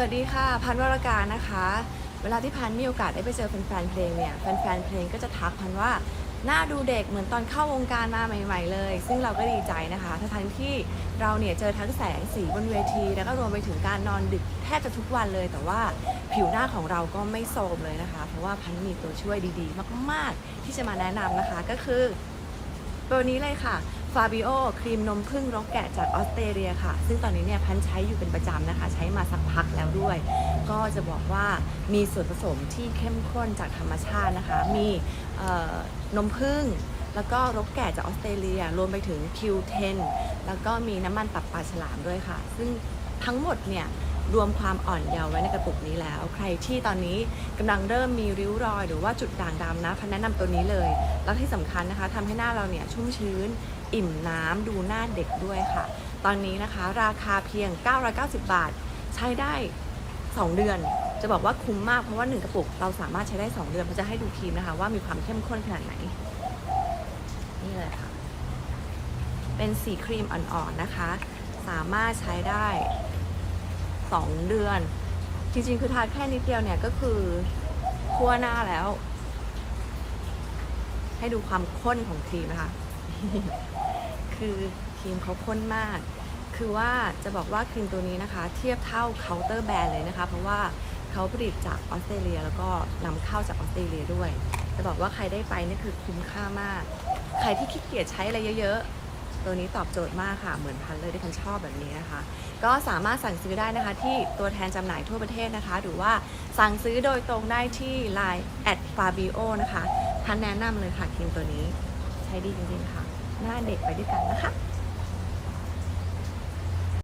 สวัสดีค่ะ พันวรการนะคะ เวลาที่พันมีโอกาสได้ไปเจอแฟนๆเพลงเนี่ยแฟนๆเพลงก็จะทักพันว่าหน้าดูเด็กเหมือนตอนเข้าวงการมาใหม่ ๆ เลย ซึ่งเราก็ดีใจนะคะทั้งที่เราเนี่ยเจอทั้งแสงสีบนเวที แล้วก็รวมไปถึงการนอนดึกแทบจะทุกวันเลย แต่ว่าผิวหน้าของเราก็ไม่โทรมเลยนะคะ เพราะว่าพันมีตัวช่วยดีๆ มากๆ ที่จะมาแนะนำนะคะก็คือตัวนี้เลยค่ะ ฟาบิโอครีมนมผึ้งรกแกะจากออสเตรเลียค่ะ ซึ่งตอนนี้เนี่ยพันใช้อยู่เป็นประจำนะคะ ใช้มาสักพักแล้วด้วย ก็จะบอกว่ามีส่วนผสมที่เข้มข้นจากธรรมชาตินะคะ มีเอ่อนมผึ้งแล้วก็รกแกะจากออสเตรเลีย รวมไปถึง Q10 แล้วก็มีน้ำมันตับปลาฉลามด้วยค่ะ ซึ่งทั้งหมดเนี่ย รวมความอ่อนเยาว์ไว้ในกระปุกนี้แล้ว ใครที่ตอนนี้กำลังเริ่มมีริ้วรอย หรือว่าจุดด่างดำนะพันแนะนำตัวนี้เลย แล้วที่สำคัญนะคะทำให้หน้าเราเนี่ยชุ่มชื้น อิ่มน้ำดูหน้าเด็กด้วยค่ะ ตอนนี้นะคะราคาเพียง 990 บาท ใช้ได้ 2 เดือนจะบอกว่าคุ้มมากเพราะว่า 1 กระปุกเราสามารถใช้ได้ 2 เดือนเราจะให้ดูครีมนะคะ ว่ามีความเข้มข้นขนาดไหน นี่เลยค่ะ เป็นสีครีมอ่อนๆนะคะ สามารถใช้ได้ 2 เดือน จริงๆ คือทาแค่นิดเดียวเนี่ยก็คือทั่วหน้าแล้ว ให้ดูความข้นของครีมนะคะ คือครีมเขาข้นมาก คือว่าจะบอกว่าครีมตัวนี้นะคะ เทียบเท่าเคาน์เตอร์แบรนด์เลยนะคะ เพราะว่าเขาผลิตจากออสเตรเลียแล้วก็นำเข้าจากออสเตรเลียด้วย จะบอกว่าใครได้ไปนี่คือคุ้มค่ามาก ใครที่ขี้เกียจใช้อะไรเยอะๆ ตัวนี้ตอบโจทย์มากค่ะ เหมือนพันเลยที่พันชอบแบบนี้นะคะ ก็สามารถสั่งซื้อได้นะคะ ที่ตัวแทนจำหน่ายทั่วประเทศนะคะ หรือว่าสั่งซื้อโดยตรงได้ที่ Line at fabio นะคะพันแนะนำเลยค่ะครีมตัวนี้ ใช้ดีจริงๆค่ะ หน้าเด็กไปด้วยกันนะคะ